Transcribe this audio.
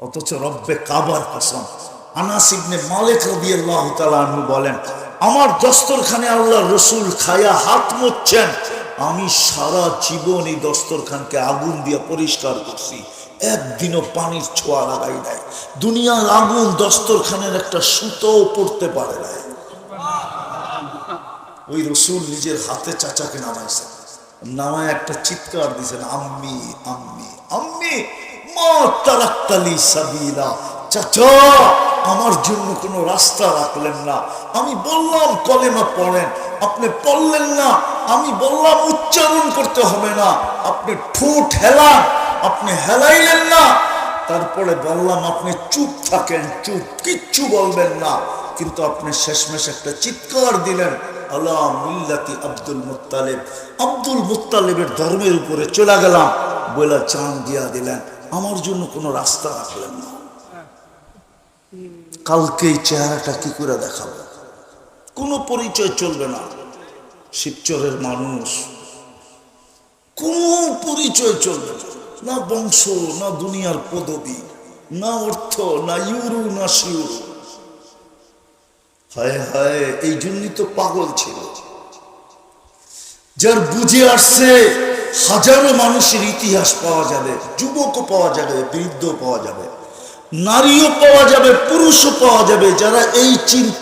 অথচ রব্বে কাবার কসম। আনাস ইবনে মালিক রাদিয়াল্লাহু তাআলা আনহু বলেন আমার দস্তরখানে আল্লাহ রসুল খায়া হাত মুচ্ছেন আমি সারা জীবন এই দস্তরখানকে আগুন দিয়ে পরিষ্কার করছি। একদিনও পানির ছোঁয়া লাগাই নাই। দুনিয়ার আগুন দস্তরখানের একটা সুতোও পড়তে পারে নাই। ওই রসুল নিজের হাতে চাচাকে নামাইছেন। নামায় একটা চিৎকার দিয়েছেন আম্মি আম্মি আম্মি আমার জন্য কোনো রাস্তা রাখলেন না। আমি বললাম, কলেমা পড়েন। আপনি পড়লেন না। আমি বললাম, উচ্চারণ করতে হবে না। আপনি ঠোঁট হেলান, আপনি হেলাইলেন না। তারপরে বললাম, আপনি চুপ থাকেন, চুপ, কিচ্ছু বলবেন না। কিন্তু আপনি শেষমেশ একটা চিৎকার দিলেন আল্লাহ মিল্লাতি আব্দুল মুত্তালেব। আব্দুল মুত্তালেবের ধর্মের উপরে চলে গেলাম বলে চান দিয়া দিলেন। আমার জন্য কোনো রাস্তা রাখলেন না। কালকে এই চেহারাটা কি করে দেখাবো? কোনো পরিচয় চলবে না। শিবচরের মানুষ। কোন পরিচয় চলবে না। বংশ, না দুনিয়ার পদবি, না অর্থ, না ইউরু, না শিউরু। হায় হায়, এই জন্যই তো পাগল ছিল। যার বুঝে আসছে হাজারো মানুষের ইতিহাস পাওয়া যাবে, যুবকও পাওয়া যাবে বৃদ্ধ পাওয়া যাবে, নারীও পাওয়া যাবে, পুরুষও পাওয়া যাবে, যারা এই চিন্তা